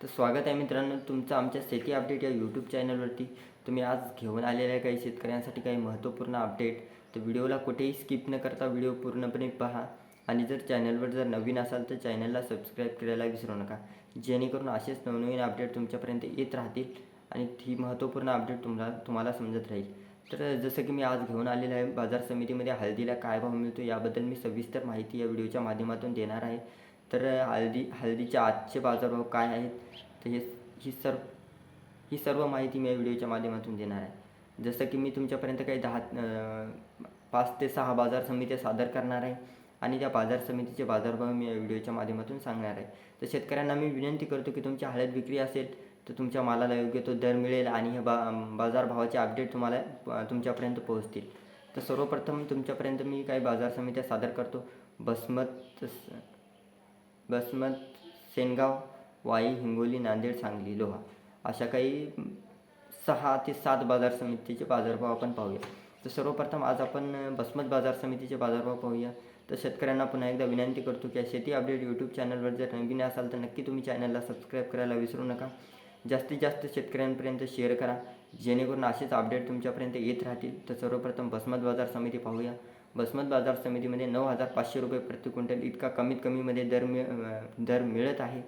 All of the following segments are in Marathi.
तर स्वागत आहे मित्रांनो तुमचं आमच्या शेती अपडेट या यूट्यूब चॅनलवरती तुम्ही आज घेऊन आलेल्या आहे काही शेतकऱ्यांसाठी काही महत्त्वपूर्ण अपडेट. तर व्हिडिओला कुठेही स्किप न करता व्हिडिओ पूर्णपणे पहा. आणि जर चॅनलवर जर नवीन असाल तर चॅनलला सबस्क्राईब करायला विसरू नका. जेणेकरून असेच नवनवीन अपडेट तुमच्यापर्यंत येत राहतील आणि ही महत्त्वपूर्ण अपडेट तुम्हाला तुम्हाला समजत राहील. तर जसं की मी आज घेऊन आलेलं आहे बाजार समितीमध्ये हळदीला काय भाव मिळतो याबद्दल मी सविस्तर माहिती या व्हिडिओच्या माध्यमातून देणार आहे. तर हळदी हळदीचे आजचे बाजारभाव काय आहेत तर हे ही सर्व ही सर्व माहिती मी या व्हिडिओच्या माध्यमातून देणार आहे. जसं की मी तुमच्यापर्यंत काही दहा पाच ते सहा बाजार समित्या सादर करणार आहे आणि त्या बाजार समितीचे बाजारभाव मी या व्हिडिओच्या माध्यमातून सांगणार आहे. तर शेतकऱ्यांना मी विनंती करतो की तुमची हळद विक्री असेल तर तुमच्या मालाला योग्य तो दर मिळेल आणि हे बा बाजारभावाचे अपडेट तुम्हाला तुमच्यापर्यंत पोहोचतील. तर सर्वप्रथम तुमच्यापर्यंत मी काही बाजार समित्या सादर करतो. बसमत बसमत सेनगाव वाई हिंगोली नांदेड सांगली लोहा अशा काही सहा ते सात बाजार समितीचे बाजारभाव आपण पाहूया. तर सर्वप्रथम आज आपण बसमत बाजार समितीचे बाजारभाव पाहूया. तर शेतकऱ्यांना पुन्हा एकदा विनंती करतो की शेती अपडेट यूट्यूब चॅनलवर जर नवीन असाल तर नक्की तुम्ही चॅनलला सबस्क्राईब करायला विसरू नका. जास्तीत जास्त शेतकऱ्यांपर्यंत शेअर करा. जेणेकरून असेच अपडेट तुमच्यापर्यंत येत राहतील. तर सर्वप्रथम बसमत बाजार समिती पाहूया. बसमत बाजार समितीमध्ये नऊ हजार पाचशे रुपये प्रति क्विंटल इतका कमीत कमीमध्ये दर मिळ दर मिळत आहे.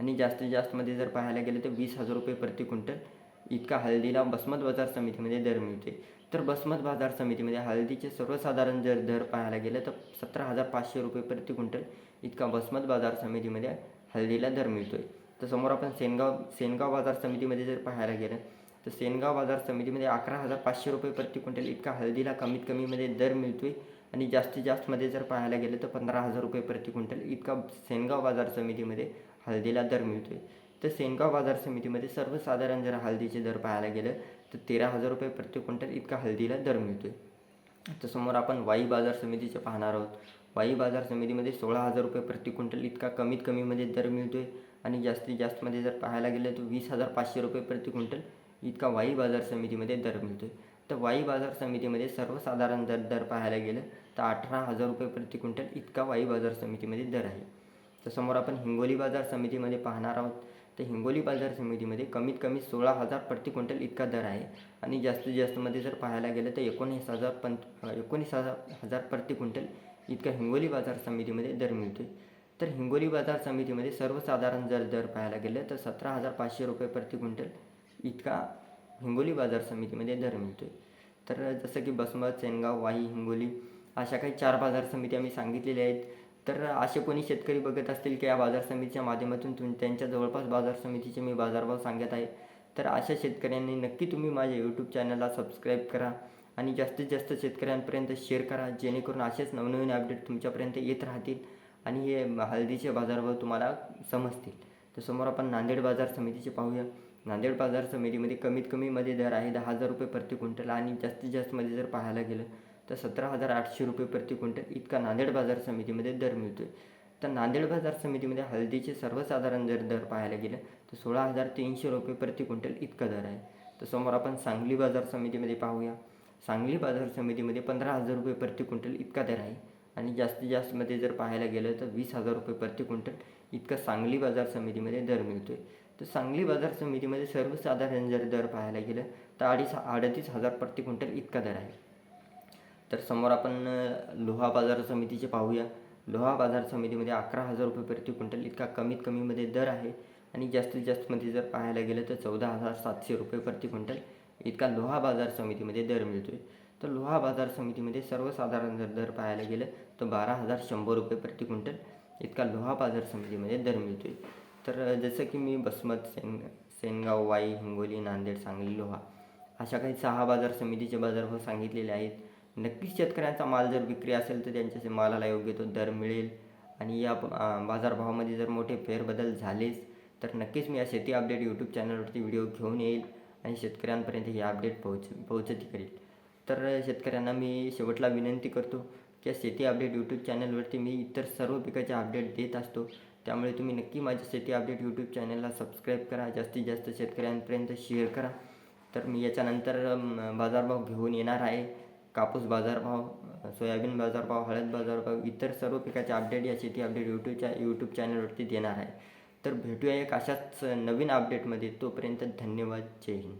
आणि जास्तीत जास्तमध्ये जर पाहायला गेलं तर वीस हजार रुपये प्रति क्विंटल इतका हळदीला बसमत बाजार समितीमध्ये दर मिळते तर बसमत बाजार समितीमध्ये हळदीचे सर्वसाधारण जर दर पाहायला गेलं तर सतरा हजार पाचशे रुपये प्रति क्विंटल इतका बसमत बाजार समितीमध्ये हळदीला दर मिळतो आहे तर समोर आपण सेनगाव सेनगाव बाजार समितीमध्ये जर पाहायला गेलं तर सेनगाव बाजार समितीमध्ये अकरा हजार पाचशे रुपये प्रति क्विंटल इतका हळदीला कमीत कमीमध्ये दर मिळतो आहे आणि जास्तीत जास्तमध्ये जर पाहायला गेलं तर पंधरा हजार रुपये प्रति क्विंटल इतका सेनगाव बाजार समितीमध्ये हळदीला दर मिळतो आहे तर सेनगाव बाजार समितीमध्ये सर्वसाधारण जर हळदीचे दर पाहायला गेलं तर तेरा हजार रुपये प्रति क्विंटल इतका हळदीला दर मिळतो आहे तर समोर आपण वाई बाजार समितीचे पाहणार आहोत. वाई बाजार समितीमध्ये सोळा हजार रुपये प्रति क्विंटल इतका कमीत कमीमध्ये दर मिळतो आहे आणि जास्तीत जास्तमध्ये जर पाहायला गेलं तर वीस हजार पाचशे रुपये प्रति क्विंटल इतका वाई बाजार समितीमध्ये दर मिळतो आहे तर वाई बाजार समितीमध्ये सर्वसाधारण दर दर पाहायला गेलं तर अठरा हजार रुपये प्रति क्विंटल इतका वाई बाजार समितीमध्ये दर आहे. तर समोर आपण हिंगोली बाजार समितीमध्ये पाहणार आहोत. तर हिंगोली बाजार समितीमध्ये कमीत कमी सोळा हजार प्रति क्विंटल इतका दर आहे. आणि जास्तीत जास्तमध्ये जर पाहायला गेलं तर एकोणीस हजार पंच एकोणीस हजार हजार प्रति क्विंटल इतका हिंगोली बाजार समितीमध्ये दर मिळतो आहे तर हिंगोली बाजार समितीमध्ये सर्वसाधारण जर दर पाहायला गेलं तर सतरा हजार पाचशे रुपये प्रति क्विंटल इतका हिंगोली बाजार समितीमध्ये दर मिळतो आहे तर जसं की बसमत सेनगाव वाई हिंगोली अशा काही चार बाजार समिती आम्ही सांगितलेल्या आहेत. तर असे कोणी शेतकरी बघत असतील की या बाजार समितीच्या माध्यमातून तुम त्यांच्या जवळपास बाजार समितीचे मी बाजारभाव सांगत आहे. तर अशा शेतकऱ्यांनी नक्की तुम्ही माझ्या यूट्यूब चॅनलला सबस्क्राईब करा आणि जास्तीत जास्त शेतकऱ्यांपर्यंत शेअर करा जेणेकरून असेच नवनवीन अपडेट तुमच्यापर्यंत येत राहतील आणि हे हळदीचे बाजारभाव तुम्हाला समजतील. तर समोर आपण नांदेड बाजार समितीचे पाहूया. नांदेड बाजार समितीमध्ये कमीत कमी मध्ये दर आहे दहा हजार रुपये प्रति क्विंटल आणि जास्तीत जास्तमध्ये जर पाहायला गेलं तर सतरा हजार आठशे रुपये प्रति क्विंटल इतका नांदेड बाजार समितीमध्ये दर मिळतो आहे तर नांदेड बाजार समितीमध्ये हळदीचे सर्वसाधारण जर दर पाहायला गेलं तर सोळा हजार तीनशे रुपये प्रति क्विंटल इतका दर आहे. तर समोर आपण सांगली बाजार समितीमध्ये पाहूया. सांगली बाजार समितीमध्ये पंधरा हजार रुपये प्रति क्विंटल इतका दर आहे आणि जास्तीत जास्तमध्ये जर पाहायला गेलं तर वीस हजार रुपये प्रति क्विंटल इतका सांगली बाजार समितीमध्ये दर मिळतो आहे तर सांगली बाजार समितीमध्ये सर्वसाधारण जर दर पाहायला गेलं तर अडीच अडतीस हजार प्रति क्विंटल इतका दर आहे. तर समोर आपण लोहा बाजार समितीचे पाहूया. लोहा बाजार समितीमध्ये अकरा हजार रुपये प्रति क्विंटल इतका कमीत कमीमध्ये दर आहे. आणि जास्तीत जास्तमध्ये जर पाहायला गेलं तर चौदा हजार सातशे रुपये प्रति क्विंटल इतका लोहा बाजार समितीमध्ये दर मिळतो आहे तर लोहा बाजार समितीमध्ये सर्वसाधारण जर दर पाहायला गेलं तर बारा हजार शंभर रुपये प्रति क्विंटल इतका लोहा बाजार समितीमध्ये दर मिळतो आहे तर जसं की मी बसमत सेन सेनगाव वाई हिंगोली नांदेड सांगली लोहा अशा काही सहा बाजार समितीचे बाजारभाव सांगितलेले आहेत. नक्कीच शेतकऱ्यांचा माल जर विक्री असेल तर त्यांच्या मालाला योग्य तो दर मिळेल. आणि या बाजारभावामध्ये जर मोठे फेरबदल झालेच तर नक्कीच मी या शेती अपडेट यूट्यूब चॅनलवरती व्हिडिओ घेऊन येईल आणि शेतकऱ्यांपर्यंत हे अपडेट पोहोच पोहोचती करेल. तर शेतकऱ्यांना मी शेवटला विनंती करतो की या शेती अपडेट यूट्यूब चॅनलवरती मी इतर सर्व पिकाचे अपडेट देत असतो. त्यामुळे तुम्ही नक्की माझ्या शेती अपडेट यूट्यूब चॅनलला सबस्क्राईब करा. जास्तीत जास्त शेतकऱ्यांपर्यंत शेअर करा. तर मी याच्यानंतर बाजारभाव घेऊन येणार आहे. कापूस बाजारभाव सोयाबीन बाजारभाव हळद बाजारभाव इतर सर्व पिकाचे अपडेट या शेती अपडेट यूट्यूबच्या यूट्यूब चॅनलवरती देणार आहे. तर भेटूया एक अशाच नवीन अपडेटमध्ये तोपर्यंत धन्यवाद. जय हिंद.